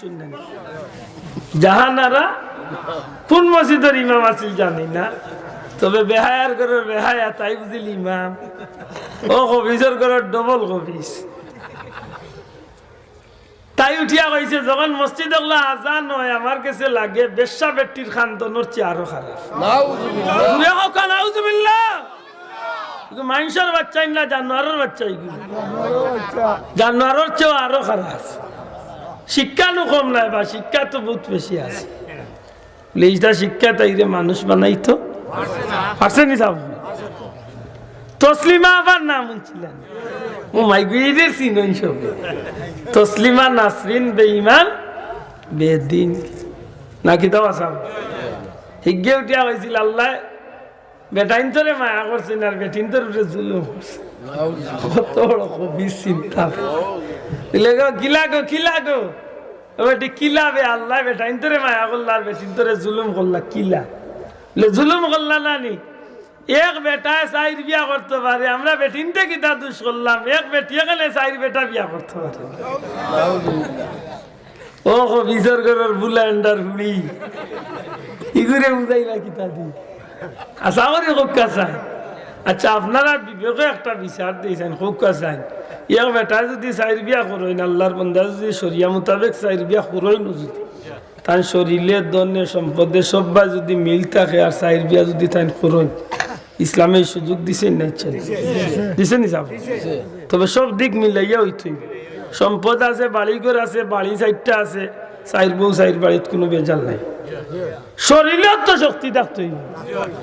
শুনলেন জাহানারা কোন মসজিদের ইমাম আছিল জানি না। তবে বেহায়ার ঘরের বেহায়া তাই বুঝিল ইমাম। ও কবিজর ঘরের ডবল কবিজ। তাই উঠিয়া কইছে যখন মসজিদ আজান হয় আমার কাছে লাগে বেশ্যা ব্যক্তির খান্দনের চেয়ে আরও খারাপ না, নাউজুবিল্লাহ। কিন্তু মানুষের বাচ্চাই না জানোয়ারের বাচ্চা। জানোয়ারের চেয়েও আরও খারাপ। শিক্ষা নো কম নাই, বা শিক্ষা তো বহুত বেশি আছে। লিজটা শিক্ষা তাইরে মানুষ বানাইতো। পারছে নি সাহেব তসলিমা আবার নাম শুনছিলেন? ও মাই গুইদের চিনই সবে। তসলিমা নাসরিন বেঈমান, বেদিন। নাকি তো আসাম হিগে উঠিয়া হয়েছিল আল্লাহ বেটাইন তোরে মায়া করছেন আর বেটিন তোর উপরে জুলুম করছে। কত বড় কবি চিন্তা। গো, কিলা গো কিলা গো? বেটি, কিলা বে আল্লাহ বেটাইন তোরে মায়া করলা আর বেটিন তোরে জুলুম করলা, কিলা? বলে জুলুম করলা না নি এক বেটা চাইর বিয়া করতে পারে, আমরা বেটিনতে কিতা দুষ করলাম? এক বেটি এখানে চাইর বেটা বিয়া করতে পারে। ও বিজর ঘরের বুলান্ডার হুড়ি ইগুরে বুঝাইলা কিতা দি? করি হোক্কা চাই আচ্ছা আপনারা বিবেকে একটা বিচার দিয়েছেন চাই বেটা যদি চাইর বিয়া করেন আল্লাহর বন্ধা যদি সরিয়া মোতাবেক চাইর বিয়া যদি। দনে সম্পদে সব্বা যদি মিল থাকে আর চাইর বিয়া যদি তাই করেন ইসলামের সুযোগ দিছেন না দিছেন তবে সব দিক মিলাইয়া হইতই সম্পদ আছে বাড়ি ঘর আছে বাড়ি সাইডটা আছে চাইর বউ চাইর বাড়িত কোনো বেজাল নাই। শরীরেও তো শক্তি থাকতে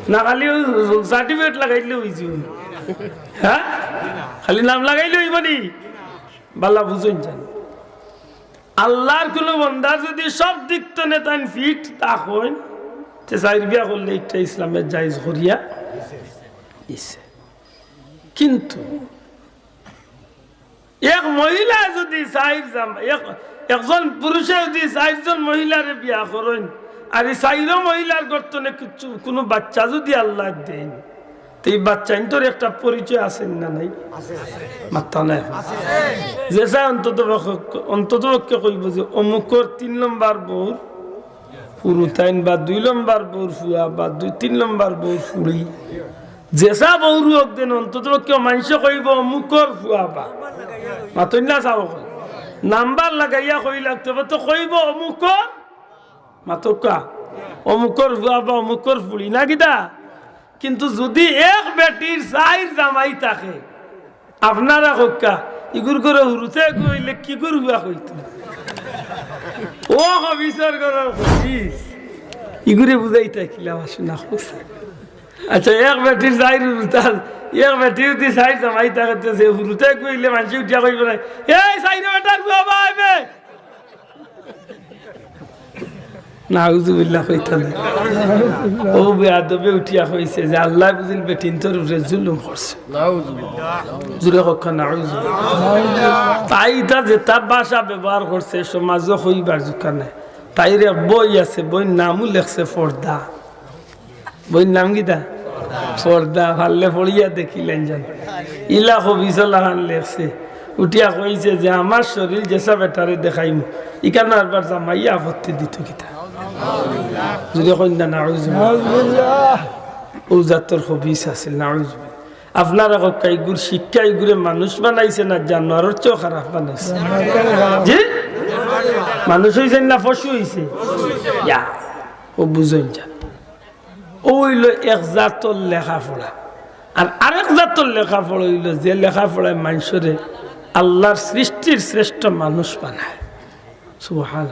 না, খালি সার্টিফিকেট লাগাইলে হয়েছে হ্যাঁ? খালি নাম লাগাইলে হইব নি? বাল্লা বুঝুন জান। আল্লাহর কোনো বন্ধা যদি সব দিক তো নেতান ফিট, তা হইন তে চাইর বিয়া করলে একটা ইসলামের জায়জ করিয়া দিছে। কিন্তু এক মহিলা যদি চাইর এক- একজন পুরুষে যদি চারজন মহিলারে বিয়া করেন আর চাইর মহিলার গর্তনে কিছু কোনো বাচ্চা যদি আল্লাহ দেন এই বাচ্চা তোর একটা পরিচয় আছেন না নাই? মাত্রা নাই। যে চাই অন্তত অন্তত পক্ষে কইব যে অমুকর তিন নম্বর বউর পুরুতাইন বা দুই নম্বর বউর ফুয়া বা দুই তিন নম্বর বউর ফুড়ি জেসা বউরু হোক দেন, অন্তত কেউ মানুষ কইব, অমুকর ফুয়া বা। মাতই না চাব নাম্বার লাগাইয়া কই লাগতে তো কইব অমুকর মাতকা। অমুকর ফুয়া বা অমুকর ফুড়ি না কিতা? কিন্তু যদি এক বেটির চাইর জামাই থাকে, আপনারা হক্কা ইগুর করে হুরুতে কইলে কি করে হুয়া কইতো ও হবিসর করার হবিস ইগুরে বুঝাই থাকিলাম আসুনা আচ্ছা এক বেটির চাইর হুরুতাল এক বেটির দি চাইর জামাই থাকে যে হুরুতে কইলে মানুষ উঠিয়া কইব এই চাইর বেটার হুয়া পাইবে নাউজুবিল্লাহ ও উঠিয়া কইছে যে আল্লাহ বুঝিল বেটিন তোর উপরে জুলুম করছে। জুড়ে কক্ষ নাউজু তাই তা যে তার ভাষা ব্যবহার করছে সমাজ হইবার জোকানে। তাইরে বই আছে বইর নামও লেখছে ফর্দা। বইর নাম কিতা ফর্দা। ভাললে পড়িয়া দেখিলেন যেন। ইলা হবিসলাহান লেখছে। উঠিয়া কইছে যে আমার শরীর যেসা বেটারে দেখাইম ইকান আরবার জামাইয়া আপত্তি দিত কিতা যদি কন্যা নাউজ ও জাতর হবিস আছিল নাউজ আপনারা কক্কা ইগুর শিক্ষা ইগুরে মানুষ বানাইছে না, জানোয়ারের চেয়েও খারাপ বানাইছে। জি? মানুষ হয়েছে না পশু হয়েছে ও বুঝেন যা। ও হইল এক জাতর লেখাপড়া। আর আরেক জাতর লেখাপড়া হইল যে লেখাপড়ায় মানুষরে আল্লাহর সৃষ্টির শ্রেষ্ঠ মানুষ বানায়। সুবহান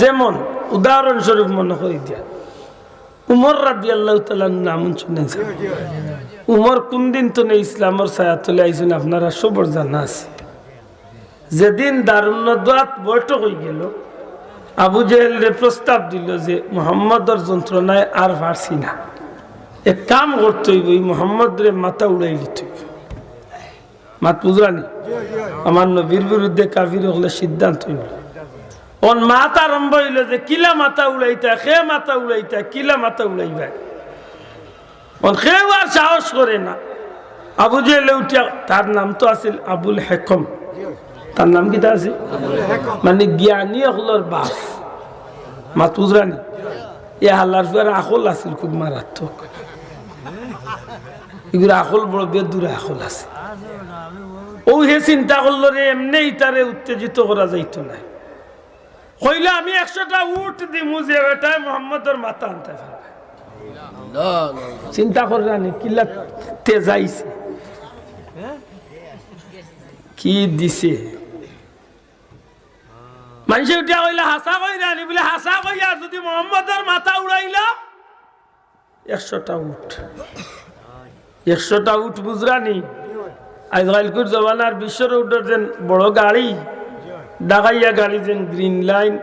যেমন উদাহরণস্বরূপ মনে করে দিয়া উমর রাদি আল্লাহ নাম শুনেছে উমর কোন দিন তো নেই ইসলামের ছায়া তুলে আইসুন আপনারা সবর জানা আছে। যেদিন দারুণদ্বাত বৈঠক হয়ে গেল, আবু জেহেলরে প্রস্তাব দিল যে মোহাম্মদর যন্ত্রণায় আর পারছি না। এক কাম করতে হইব, এই মোহাম্মদরে মাথা উড়াই দিতে হইব। মাত বুঝলানি? আমার নবীর বিরুদ্ধে কাবির হলে সিদ্ধান্ত হইল। ওন মাথা আরম্ভ হইল যে, কিলা মাথা উড়াইতা, খে মাথা উড়াইতা, কিলা মাথা উড়াইবা? ওন খেও আর সাহস করে না। আবু জেলে উঠিয়া, তার নাম তো আছিল আবুল হেকম। তার নাম কিতা আছে? মানে জ্ঞানী হলর বাপ। মাতুজরানি। এ হাল্লার ফুয়ার আখল আছিল খুব মারাত্মক। এগুলো আখল বড় বেদূরে আখল আছে। ও হে চিন্তা করল রে এমনি তারে উত্তেজিত করা যাইতো না। কইলে আমি একশোটা উঠ দিমু যে বেটায় মোহাম্মদর মাথা আনতে পারবে। চিন্তা করে রানি কিলা তেজাইছে। কি দিছে? মানুষে উঠিয়া কইলে, হাসা কই রানি বলে, হাসা কই আর যদি মোহাম্মদর মাথা উড়াইল? একশোটা উঠ একশোটা উঠ বুঝরানি আজকালকুর জমানার বিশ্বের উঠোর যেন বড় গাড়ি। ডাকাইয়া গাড়ি যেন গ্রিন লাইন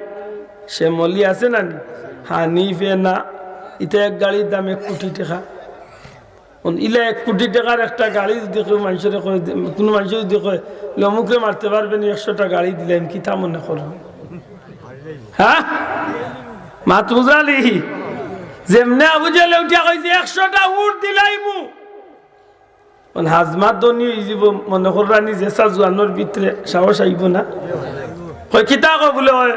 সে মলি আছে না নি হানি ফেনা ইটা এক গাড়ির দাম এক কোটি টাকা ইলা এক কোটি টাকার একটা গাড়ি যদি কেউ মানুষের কোনো মানুষ যদি কয় লমুকে মারতে পারবেন একশোটা গাড়ি দিলাম কি তা মনে করো হ্যাঁ মাত বুঝালি যেমনে আবু জেলে উঠিয়া কইছে একশোটা উঠ দিলাই মু মানে হাজমাত দনি যাব মনে করানি যে সা জোয়ানোর ভিতরে সাহস আইব না কয় কিতা কয় বলে হয়।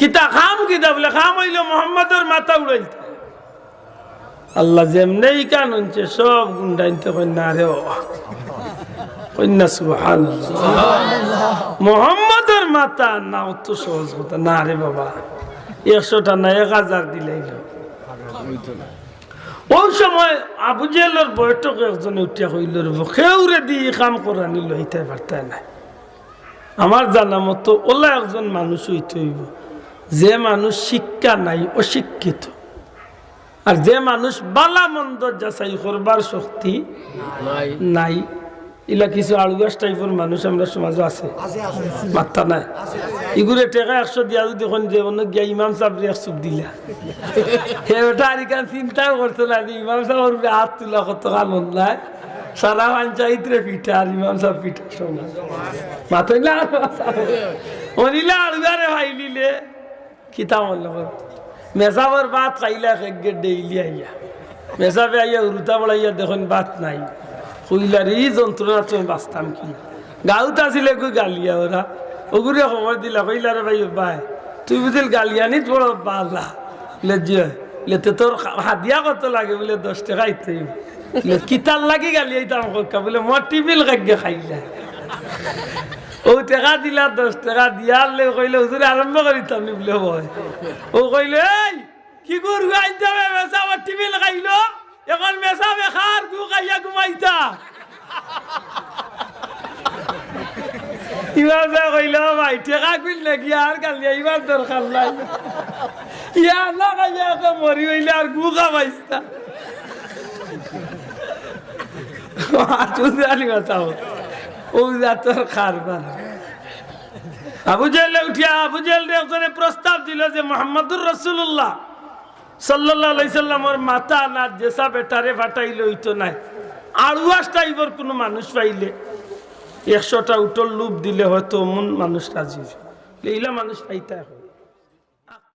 কিতা খাম কিতা বলে, খাম হইল মোহাম্মদের মাথা উড়াইতে আল্লাহ যেমনে কান হচ্ছে সব গুন্ডাইতে কন্যা রে কন্যা সুহান মোহাম্মদের মাথা না অত সহজ কথা, না রে বাবা, একশোটা না এক হাজার দিলাইল ওই সময় আবু জেলের বৈঠক একজনে উঠিয়া হইল খেউরে দিয়ে কাম করা নিল হইতে পারতাই না। আমার জানা মতো ওলা একজন মানুষ হইতে হইব। যে মানুষ শিক্ষা নাই অশিক্ষিত। আর যে মানুষ বালা মন্দ যাচাই করবার শক্তি নাই। ইলা কিছু আলুগাছ টাইপের মানুষ আমরা সমাজে আছে। মাত্রা নাই। ইগুরে টেকা একশো দিয়া যদি দেখুন যে অন্য গিয়া ইমাম সাহেব একশো দিলা। হে ওটা আর চিন্তাও করতো না যে ইমাম উপরে হাত তুলা কত কামন নাই। সারা পঞ্চায়েত রে পিঠা আর ইমাম সাহেব পিঠা শোনা মাথায় না অনিলা আলুগারে ভাই নিলে। কিতা মন মেসাবর বাত খাইলা খেগে ডেইলি আইয়া। মেসাবে আইয়া উরুতা বড়াইয়া দেখুন বাত নাই। কইলার এই যন্ত্রণা তুমি বাঁচতাম কি? গাউত আসিলে কই গালিয়া ওরা। ওগুরে খবর দিলা কইলারে ভাই ভাই তুই বুঝিল গালিয়ানিত বড় বালা। লে যে লেতে তোর হাদিয়া কত লাগে বলে দশ টাকা ইতে কিতার লাগি গালি গালিয়াইতাম কক্কা, বলে মর টিফিল কাগে খাইলা ও টাকা দিলা, দশ টাকা দিয়ার লে কইলে, হুজুরে আরম্ভ করিতাম নি? বলে ভয় ও কইলে, এই, কি করব হবে মেসা আমার টিফিন খাইলো। এখন মেসা বেখার গু খাইয়া ঘুমাইতা। ইমাম সাহেব কইল ভাই, টেকা কইল নাকি? আর কালি ইমার দরকার নাই। ইয়া না খাইয়া মরি হইলে আর গু খাবাইছা আলি বাতাও ও যা তোর খারবার আবু জেলে উঠিয়া আবু জেল একজনে প্রস্তাব দিল যে মোহাম্মদুর রসুল্লাহ সাল্লাহ সাল্লামর মাথা না যেসা বেটারে ফাটাইলে হইতো নাই আড়ুয়াস টাইপের কোনো মানুষ পাইলে একশোটা উঠল লুপ দিলে হয়তো মন মানুষ রাজি এইলা মানুষ পাইতে হয়